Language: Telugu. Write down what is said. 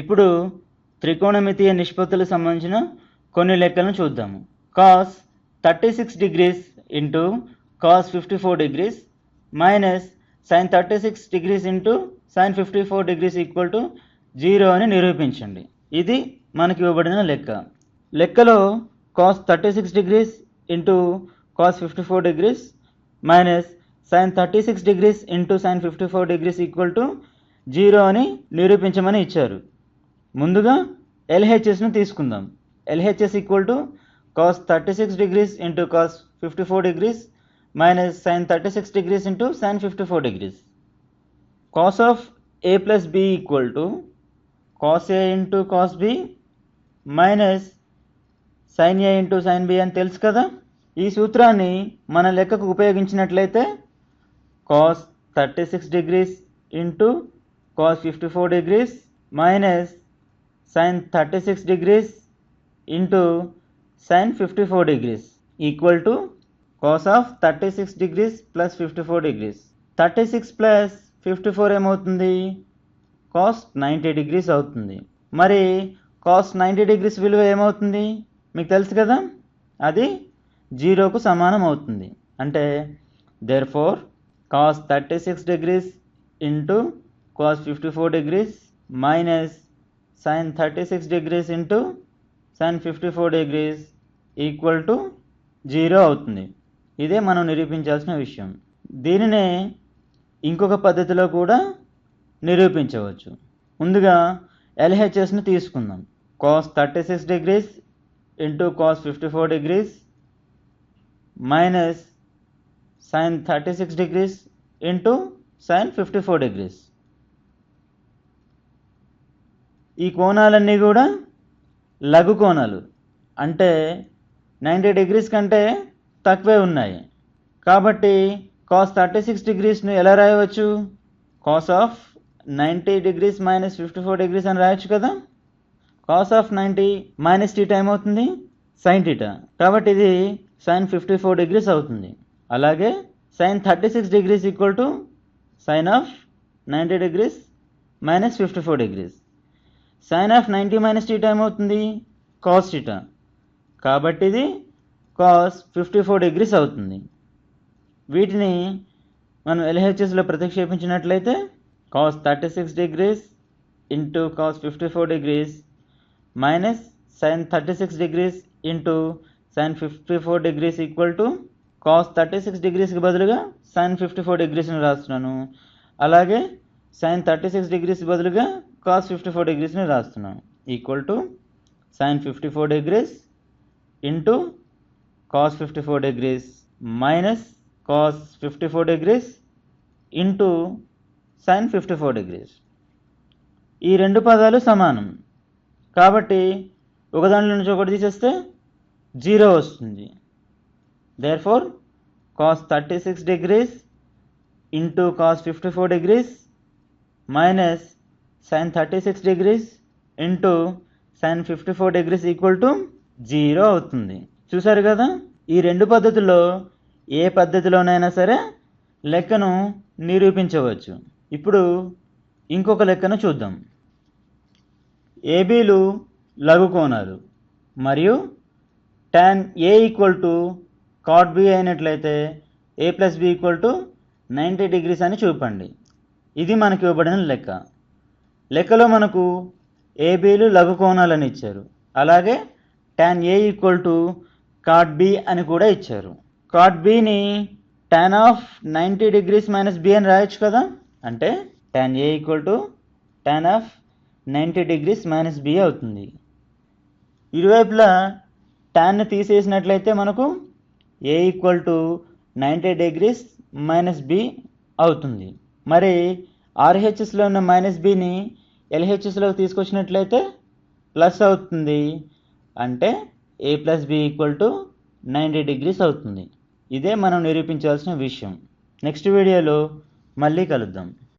ఇప్పుడు త్రికోణమితీయ నిష్పత్తులకు సంబంధించిన కొన్ని లెక్కలను చూద్దాము. Cos thirty six degrees into cos fifty four degrees minus sine thirty six degrees into sine fifty four degrees equal to zero అని నిరూపించండి. ఇది మనకి ఇవ్వబడిన లెక్క. లెక్కలో cos thirty six degrees into cos fifty four degrees minus sine thirty six degrees into sine fifty four degrees equal to zero అని నిరూపించమని ఇచ్చారు. ముందుగా ఎల్హెచ్ఎస్ను తీసుకుందాం LHS equal to cos thirty six degrees into cos fifty four degrees minus sine thirty six degrees into sine fifty four degrees cos of A plus B equal to cos A into cos B minus sine A into sine B అని తెలుసు కదా? ఈ సూత్రాన్ని మన లెక్కకు ఉపయోగించినట్లయితే cos thirty six degrees into cos fifty four degrees minus sine thirty six degrees into sine fifty four degrees equal to cos of thirty six degrees plus fifty four degrees thirty six plus fifty four ఏమవుతుంది? కాస్ నైంటీ డిగ్రీస్ అవుతుంది. మరి కాస్ నైంటీ డిగ్రీస్ విలువ ఏమవుతుంది? మీకు తెలుసు కదా? అది జీరోకు సమానం అవుతుంది. అంటే therefore cos thirty six degrees into cos fifty four degrees minus sine thirty six degrees into sine fifty four degrees equal to zero అవుతుంది. ఇదే మనం నిరూపించాల్సిన విషయం. దీనినే ఇంకొక పద్ధతిలో కూడా నిరూపించవచ్చు. ముందుగా ఎల్హెచ్ఎస్ని తీసుకుందాం cos thirty six degrees into cos fifty four degrees minus sine thirty six degrees into sine fifty four degrees ఈ కోణాలన్నీ కూడా లఘు కోణాలు. అంటే నైంటీ డిగ్రీస్ కంటే తక్కువే ఉన్నాయి. కాబట్టి కాస్ థర్టీ సిక్స్ డిగ్రీస్ను ఎలా రాయవచ్చు? Cos of ninety degrees minus fifty four degrees అని రాయొచ్చు కదా? Cos of ninety minus theta ఏమవుతుంది? Sine theta. కాబట్టి ఇది సైన్ ఫిఫ్టీ ఫోర్ డిగ్రీస్ అవుతుంది. అలాగే sine thirty six degrees equal to sine of ninety degrees minus fifty four degrees. Sine of ninety minus theta ఏమవుతుంది? కాస్ టీటా కాబట్టి ఇది కాస్ ఫిఫ్టీ ఫోర్ డిగ్రీస్ అవుతుంది. వీటిని మనం ఎల్హెచ్ఎస్లో ప్రతిక్షేపించినట్లయితే cos thirty six degrees into cos fifty four degrees minus sine thirty six degrees into sine fifty four degrees equal to cos thirty six డిగ్రీస్కి బదులుగా సైన్ ఫిఫ్టీ ఫోర్ డిగ్రీస్ని రాస్తున్నాను. అలాగే సైన్ థర్టీ సిక్స్ డిగ్రీస్ బదులుగా కాస్ ఫిఫ్టీ ఫోర్ డిగ్రీస్ని రాస్తున్నాం. Equal to sine fifty four degrees into cos fifty four degrees minus cos fifty four degrees into sine fifty four degrees ఈ రెండు పదాలు సమానం. కాబట్టి ఒక దాంట్లో నుంచి ఒకటి తీసేస్తే జీరో వస్తుంది. Therefore cos thirty six degrees into cos fifty four degrees minus sine thirty six degrees into sine fifty four degrees equal to zero అవుతుంది. చూసారు కదా? ఈ రెండు పద్ధతుల్లో ఏ పద్ధతిలోనైనా సరే లెక్కను నిరూపించవచ్చు. ఇప్పుడు ఇంకొక లెక్కను చూద్దాం. ఏబీలు లఘు కోణాలు. మరియు tan A equal to cot B అయినట్లయితే A plus B equal to ninety degrees అని చూపండి. ఇది మనకి ఇవ్వబడిన లెక్క. లెక్కలో మనకు ఏబీలు లఘు కోణాలని ఇచ్చారు. అలాగే tan A equal to cot B అని కూడా ఇచ్చారు. Cot బిని tan of ninety degrees minus B అని రాయొచ్చు కదా? అంటే tan A equal to tan of ninety degrees minus B అవుతుంది. ఇరువైపులా ట్యాన్ని తీసేసినట్లయితే మనకు A equal to ninety degrees minus B అవుతుంది. మరి ఆర్హెచ్ఎస్లో ఉన్న మైనస్ బిని ఎల్హెచ్ఎస్లోకి తీసుకొచ్చినట్లయితే ప్లస్ అవుతుంది. అంటే A plus B equal to ninety degrees అవుతుంది. ఇదే మనం నిరూపించాల్సిన విషయం. నెక్స్ట్ వీడియోలో మళ్ళీ కలుద్దాం.